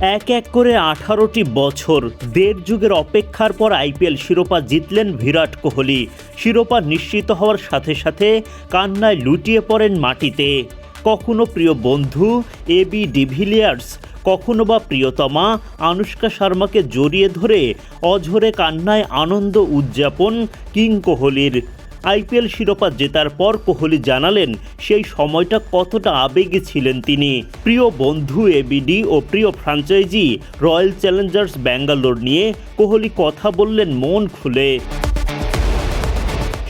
এক এক করে আঠারোটি বছর, দেড় যুগের অপেক্ষার পর আইপিএল শিরোপা জিতলেন বিরাট কোহলি। শিরোপা নিশ্চিত হওয়ার সাথে সাথে কান্নায় লুটিয়ে পড়েন মাটিতে। কখনো প্রিয় বন্ধু এ বি ডিভিলিয়ার্স কখনো বা প্রিয়তমা, আনুষ্কা শর্মাকে জড়িয়ে ধরে অঝরে কান্নায় আনন্দ উদযাপন কিং কোহলির। আইপিএল শিরোপা জেতার পর কোহলি জানালেন সেই সময়টা কতটা আবেগে ছিলেন তিনি। প্রিয় বন্ধু এবিডি ও প্রিয় ফ্রাঞ্চাইজি রয়্যাল চ্যালেঞ্জার্স ব্যাঙ্গালোর নিয়ে কোহলি কথা বললেন মন খুলে।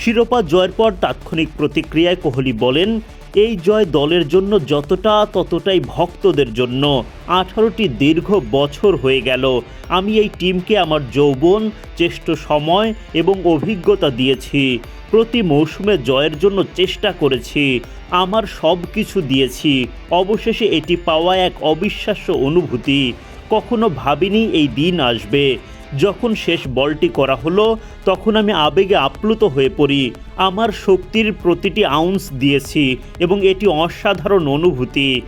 শিরোপা জয়ের পর তাৎক্ষণিক প্রতিক্রিয়ায় কোহলি বলেন এই জয় দলের জন্য যতটা, ততটাই ভক্তদের জন্য। আঠারোটি দীর্ঘ বছর হয়ে গেল। আমি এই টিমকে আমার যৌবন, চেষ্ট সময় এবং অভিজ্ঞতা দিয়েছি। প্রতি মৌসুমে জয়ের জন্য চেষ্টা করেছি। আমার সব কিছু দিয়েছি। অবশেষে এটি পাওয়া এক অবিশ্বাস্য অনুভূতি। কখনো ভাবিনি এই দিন আসবে। যখন শেষ বলটি করা হলো, তখন আমি আবেগে আপ্লুত হয়ে পড়ি। আমার শক্তির প্রতিটি আউন্স দিয়েছি এবং এটি অসাধারণ অনুভূতি।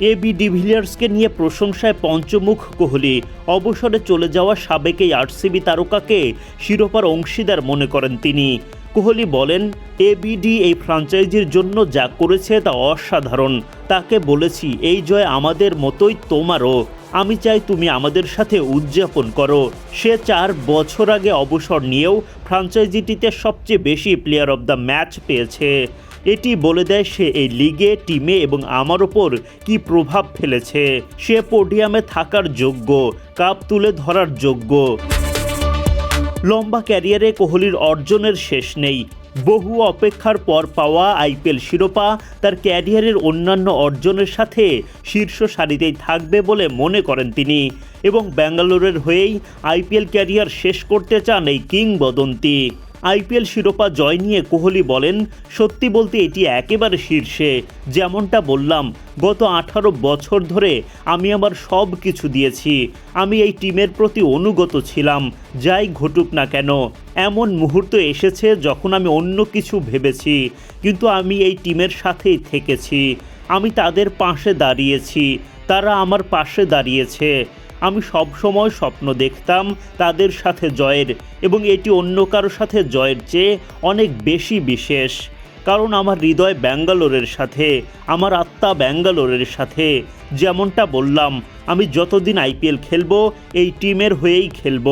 এ বি ডিভিলিয়ার্সকে নিয়ে প্রশংসায় পঞ্চমুখ কোহলি। অবসরে চলে যাওয়া সাবেক এই আরসিবি তারকাকে শিরোপার অংশীদার মনে করেন তিনি। কোহলি বলেন এবিডি এই ফ্র্যাঞ্চাইজির জন্য যা করেছে তা অসাধারণ। তাকে বলেছি, এই জয় আমাদের মতোই তোমারও। আমি চাই তুমি আমাদের সাথে উদযাপন করো। সে চার বছর আগে অবসর নিয়েও ফ্রাঞ্চাইজিটিতে সবচেয়ে বেশি প্লেয়ার অব দ্য ম্যাচ পেয়েছে। এটি বলে দেয় সে এই লিগে, টিমে এবং আমার ওপর কি প্রভাব ফেলেছে। সে পোডিয়ামে থাকার যোগ্য, কাপ তুলে ধরার যোগ্য। লম্বা ক্যারিয়ারে কোহলির অর্জনের শেষ নেই। বহু অপেক্ষার পর পাওয়া আইপিএল শিরোপা তার ক্যারিয়ারের অন্যান্য অর্জনের সাথে শীর্ষ সারিতেই থাকবে বলে মনে করেন তিনি। এবং ব্যাঙ্গালোরের হয়েই আইপিএল ক্যারিয়ার শেষ করতে চান এই কিংবদন্তি। আইপিএল শিরোপা জয় নিয়ে কোহলি বলেন, সত্যি বলতে এটি একেবারে শীর্ষে। যেমনটা বললাম, গত আঠারো বছর ধরে আমি আমার সব কিছু দিয়েছি। আমি এই টিমের প্রতি অনুগত ছিলাম, যাই ঘটুক না কেন। এমন মুহূর্ত এসেছে যখন আমি অন্য কিছু ভেবেছি, কিন্তু আমি এই টিমের সাথেই থেকেছি। আমি তাদের পাশে দাঁড়িয়েছি, তারা আমার পাশে দাঁড়িয়েছে। আমি সব সময় স্বপ্ন দেখতাম তাদের সাথে জয়ের এবং এটি অন্য কারোর সাথে জয়ের চেয়ে অনেক বেশি বিশেষ। কারণ আমার হৃদয় ব্যাঙ্গালোরের সাথে, আমার আত্মা ব্যাঙ্গালোরের সাথে। যেমনটা বললাম, আমি যতদিন আইপিএল খেলব, এই টিমের হয়েই খেলব।